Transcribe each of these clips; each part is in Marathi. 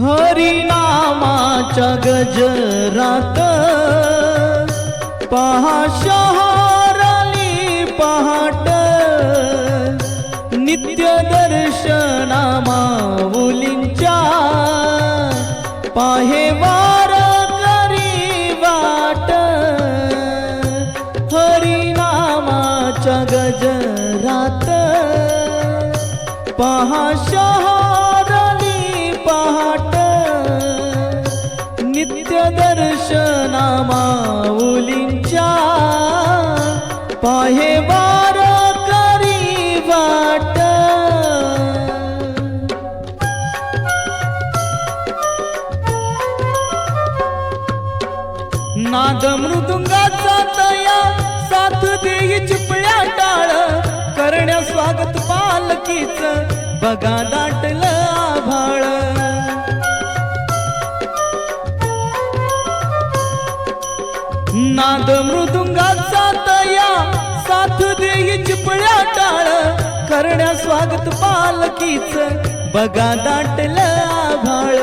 हरिनामाच्या गजरात. पहा शहराली पहाट. नित्य दर्शना माऊलींच्या पाहे वार करी वाट. हरिनामाच्या गजरात. पहा शहराली दर्शना माऊलींच्या पाहे वार करी वाट. नाद मृदुंगाचा तया साथ देई चिपळ्या टाळ. करण्या स्वागत पालकीच बघा दाटलं आभाळ. नाद मृदुंगाचा तया साथ देई चिपळ्या टाळ. करण्या स्वागत पालकीच बघा दाटल आभाळ.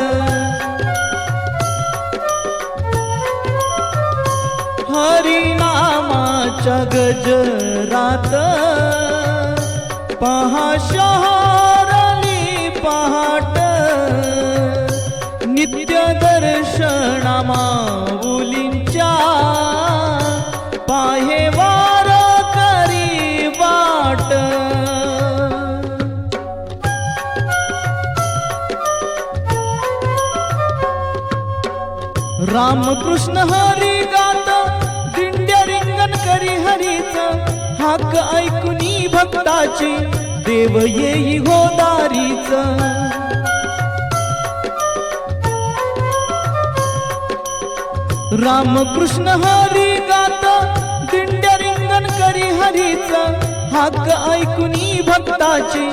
हरिनामाच्या गजरात पहा शहराली रामकृष्ण हरी गात दिंड्या रिंगण करी हरीच हाक ऐकुनी भक्ताची देव येई हो दारीच. रामकृष्ण हरी गात दिंड्या रिंगण करी हरीच हाक ऐकुनी भक्ताची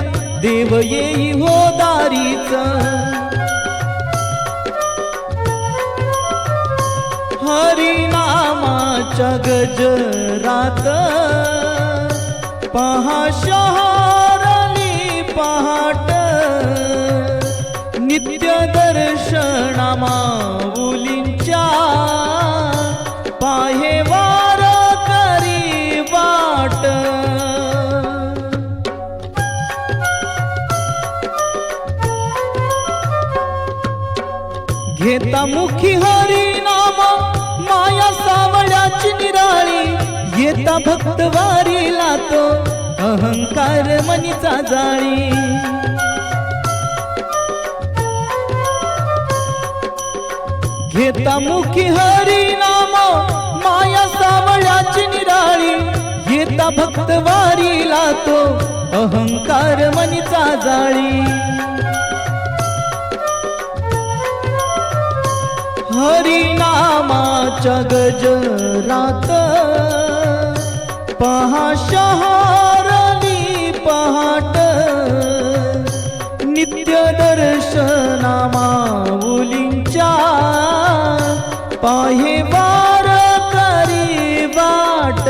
देव येई हो दारीच. हरिनामाच्या गजरात. पहा शहरली पहाट. नित्य दर्शना माऊलींच्या पाहे वार करी वाट. घेता मुखी हरी मनीचा जाळी. घेता मुखी हरी नाम माया सावळ्याची निराळी. घेता भक्त वारीला तो अहंकार मनीचा जाळी. हरिनामाच्या गजरात पहा शहा माऊलींच्या पाहे वार करी वाट.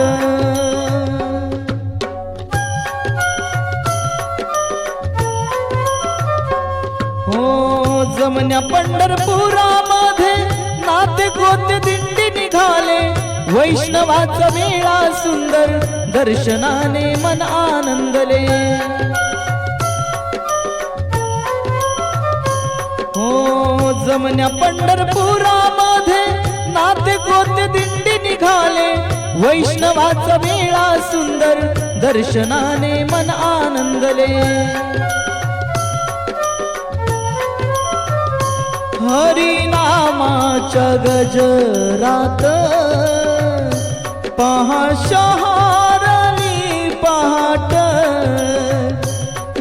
हो जमन्या पंढरपुरामध्ये नाते गोते दिंडी निघाले. वैष्णवाचा वेळा सुंदर दर्शनाने मन आनंदले. हो जमन्या पंढरपुरामध्ये नाते गोते दिंडी निघाले. वैष्णवाचा वेळा सुंदर दर्शनाने मन आनंदले. हरिनामाच्या गजरात पहा शहराली पहाट.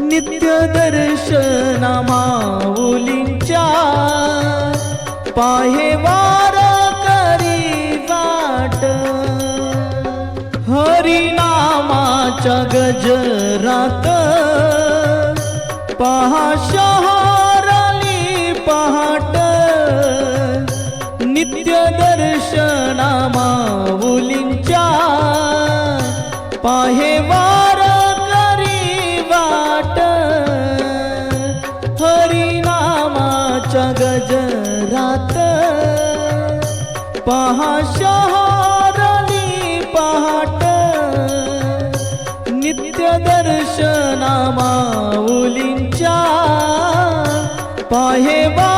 नित्य दर्शना माऊली पाहे वार करी वाट. हरिनामाच्या गजरात पहा शहराली पहाट. नित्य दर्शना माऊलींच्या पाहे वार रात पहा शहारली पहाट नित्य दर्शना माऊलींच्या पाहेवा